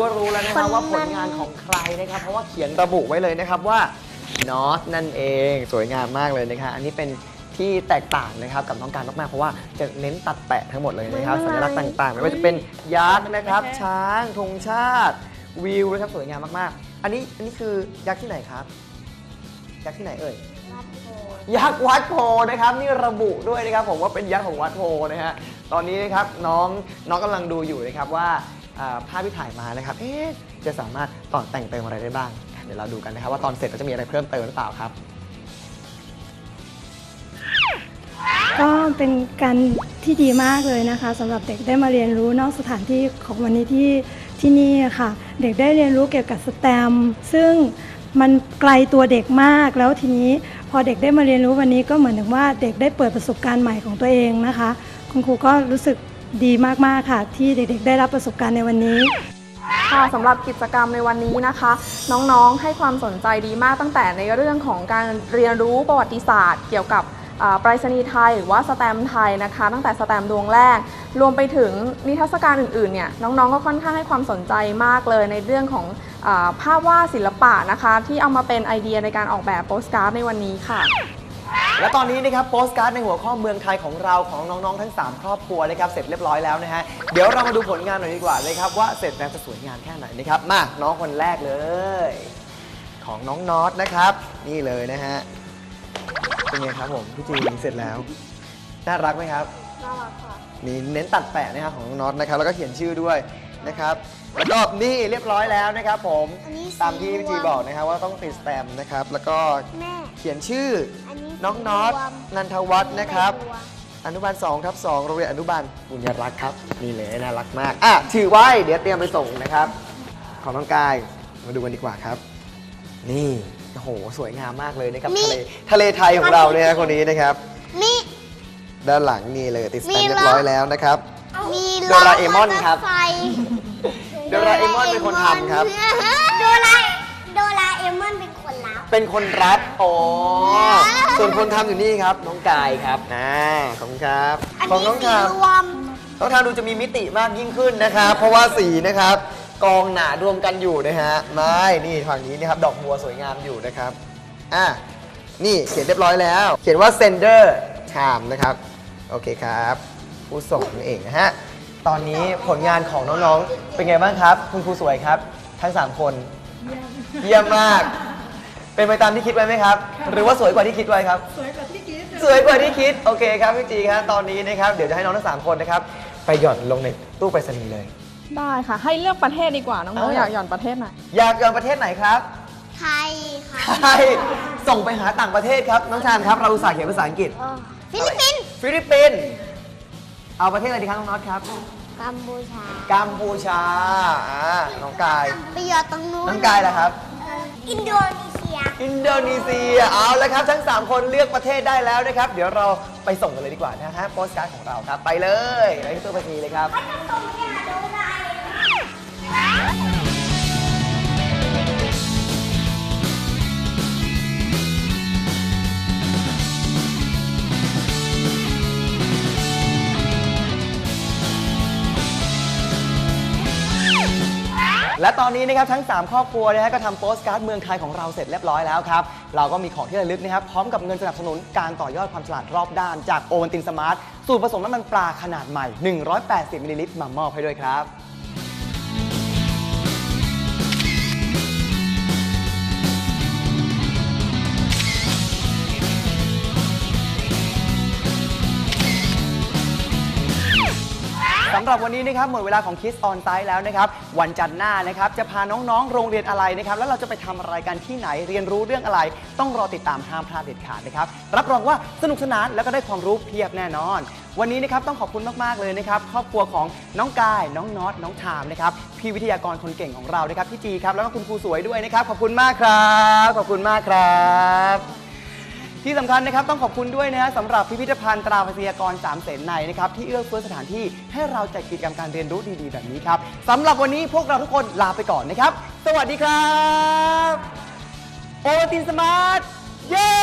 ก็รู้แล้วนะครับว่าผลงานของใครนะครับ เพราะว่าเขียนระบุไว้เลยนะครับว่านอตนั่นเองสวยงามมากเลยนะคะอันนี้เป็นที่แตกต่างนะครับกับน้องการมากๆ เพราะว่าจะเน้นตัดแปะทั้งหมดเลยนะครับสัญลักษณ์ต่างๆไม่ว่าจะเป็นยักษ์นะครับ ช้างธงชาติ วิวนะครับสวยงามมากๆ อันนี้อันนี้คือยักษ์ที่ไหนครับ ยักษ์ที่ไหนเอ่ยยักษ์วัดโพนะครับนี่ระบุด้วยนะครับผมว่าเป็นยักษ์ของวัดโพนะฮะตอนนี้นะครับน้องน้องกำลังดูอยู่นะครับว่าอ่า ภาพที่ถ่ายมานะครับเอ๊ะจะสามารถต่อแต่งเติมอะไรได้บ้าง เดี๋ยวเราดูกันนะครับว่าตอนเสร็จเราจะมีอะไรเพิ่มเติมหรือเปล่าครับ ก็เป็นการที่ดีมากเลยนะคะสำหรับเด็กได้มาเรียนรู้นอกสถานที่ของวันนี้ที่ที่นี่ค่ะ เด็กได้เรียนรู้เกี่ยวกับสแตมซึ่งมันไกลตัวเด็กมากแล้วทีนี้พอเด็กได้มาเรียนรู้วันนี้ก็เหมือนถึงว่าเด็กได้เปิดประสบการณ์ใหม่ของตัวเองนะคะ คุณครูก็รู้สึก ดีมาก ๆ ค่ะ ที่เด็ก ๆ ได้รับประสบการณ์ในวันนี้ ค่ะสำหรับกิจกรรมในวันนี้นะคะ น้องๆให้ความสนใจดีมากตั้งแต่ในเรื่องของการเรียนรู้ประวัติศาสตร์ เกี่ยวกับอ่าไปรษณีย์ไทยหรือว่าสแตมไทยนะคะ ตั้งแต่สแตมดวงแรก รวมไปถึงนิทรรศการอื่นๆเนี่ยน้องๆก็ค่อนข้างให้ความสนใจมากเลยในเรื่องของอภาพวาดศิลปะนะคะ ที่เอามาเป็นไอเดียในการออกแบบโปสการ์ดในวันนี้ค่ะ และตอนนี้นะครับโปสการ์ดในหัวข้อเมืองไทยของเราของน้องๆทั้ง 3 ครอบครัวนะครับเสร็จเรียบร้อยแล้วนะฮะเดี๋ยวเรามาดูผลงานหน่อยดีกว่าเลยครับว่าเสร็จแล้วจะสวยงามแค่ไหนนะครับมาน้องคนแรกเลย ของน้องน็อตนะครับ นี่เลยนะฮะเป็นไงครับผมพี่จีนเสร็จแล้วน่ารักไหมครับน่ารักค่ะนี่เน้นตัดแปะนะครับของน้องน็อตนะครับแล้วก็เขียนชื่อด้วย นะครับแล้วก็นี่เรียบร้อยแล้วนะครับผมอันนี้สีตามที่พี่จีรวม บอกนะครับว่าต้องติดสแตมป์นะครับ แล้วก็แม่ เขียนชื่ออันนี้น้องน็อตรวมนันทวัฒน์นะครับใตัวอนุบาล2ครับ2โรงเรียนอนุบาลบุญยรักษ์ครับ นี่เลยน่ารักมาก อะถือไว้ เดี๋ยวเตรียมไปส่งนะครับ ของน้องกาย มาดูกันดีกว่าครับ นี่ โอ้โห สวยงามมากเลยนะครับทะเลทะเลไทยของเราเนี่ยนะคนนี้นะครับ มี ด้านหลังนี่เลยติดสแตมป์มีเรียล้บอร้อยแล้วนะครับ มีโดราเอมอนครับถไฟ โดราเอมอนเป็นคนทำครับ โดราโดราเอมอนเป็นคนรับ เป็นคนรับอ๋อส่วนคนทำอยู่นี่ครับ น้องกายครับอ่าขอบคุณครับอันของนี้น้องสีทามรวม น้องทามดูจะมีมิติมากยิ่งขึ้นนะครับ เพราะว่าสีนะครับ กองหนารวมกันอยู่นะฮะไม่นี่ฝั่งนี้นะครับดอกบัวสวยงามอยู่นะครับอะนี่เขียนเรียบร้อยแล้ว เขียนว่า sender charm นะครับ โอเคครับ ผู้ส่งนั่นเองนะฮะ ตอนนี้ผลงานของน้องๆ เป็นไงบ้างครับ คุณครูสวยครับ ทั้ง 3 คน เยี่ยมมาก เป็นไปตามที่คิดไว้ไหมครับ หรือว่าสวยกว่าที่คิดไว้ครับ สวยกว่าที่คิดสวยกว่าที่คิด โอเคครับพี่จีครับตอนนี้นะครับเดี๋ยวจะให้น้องทั้งสามคนนะครับไปหย่อนลงในตู้ไปรษณีย์เลย ได้ค่ะ ให้เลือกประเทศดีกว่าน้องเอ้าๆอยากหย่อนประเทศไหนอยากหย่อนประเทศไหนครับไทยค่ะไทยส่งไปหาต่างประเทศครับน้องชานครับเราอุตส่าห์เขียนภาษาอังกฤษเออฟิลิปปินส์ฟิลิปปินส์ เอาประเทศอะไรดีครับน้องน็อตครับ กัมพูชากัมพูชา อ่า น้องกาย ไปหยอดตรงนู้นน้องกายล่ะครับ อินโดนีเซีย อินโดนีเซีย เอาแล้วครับ ทั้ง 3 คนเลือกประเทศได้แล้วนะครับ เดี๋ยวเราไปส่งกันเลยดีกว่านะฮะโปสการ์ดของเราครับ ไปเลยไปที่ตู้ไปรษณีย์เลยครับ และตอนนี้นะครับทั้ง 3 ครอบครัวนะฮะก็ทำโปสการ์ดเมืองไทยของเราเสร็จเรียบร้อยแล้วครับ เราก็มีของที่ระลึกนะครับพร้อมกับเงินสนับสนุนการต่อยอดความฉลาดรอบด้าน จากโอวันตินสมาร์ทสูตรผสมน้ำมันปลาขนาดใหม่ 180มิลลิลิตรมามอบให้ด้วยครับำหรับวันนี้นะครับหมดเวลาของ Kiss on Site แล้วนะครับ วันจันทร์หน้านะครับจะพาน้องๆ โรงเรียนอะไรนะครับ แล้วเราจะไปทำอะไรกันที่ไหนเรียนรู้เรื่องอะไร ต้องรอติดตามห้ามพลาดเด็ดขาดนะครับ รับรองว่าสนุกสนานแล้วก็ได้ความรู้เพียบแน่นอน วันนี้นะครับต้องขอบคุณมากๆเลยนะครับครอบครัวของน้องกาย น้องน็อตน้องทามนะครับพี่วิทยากรคนเก่งของเรานะครับพี่จีครับแล้วก็คุณครูสวยด้วยนะครับขอบคุณมากครับ ขอบคุณมากครับ ที่สำคัญนะครับต้องขอบคุณด้วยนะฮะสำหรับพิพิธภัณฑ์ตราภาษียากรสามเสนในนะครับที่เอื้อเฟื้อสถานที่ให้เราจัดกิจกรรมการเรียนรู้ดีๆ แบบนี้ครับสำหรับวันนี้พวกเราทุกคนลาไปก่อนนะครับ สวัสดีครับ โอตินสมาร์ทเย้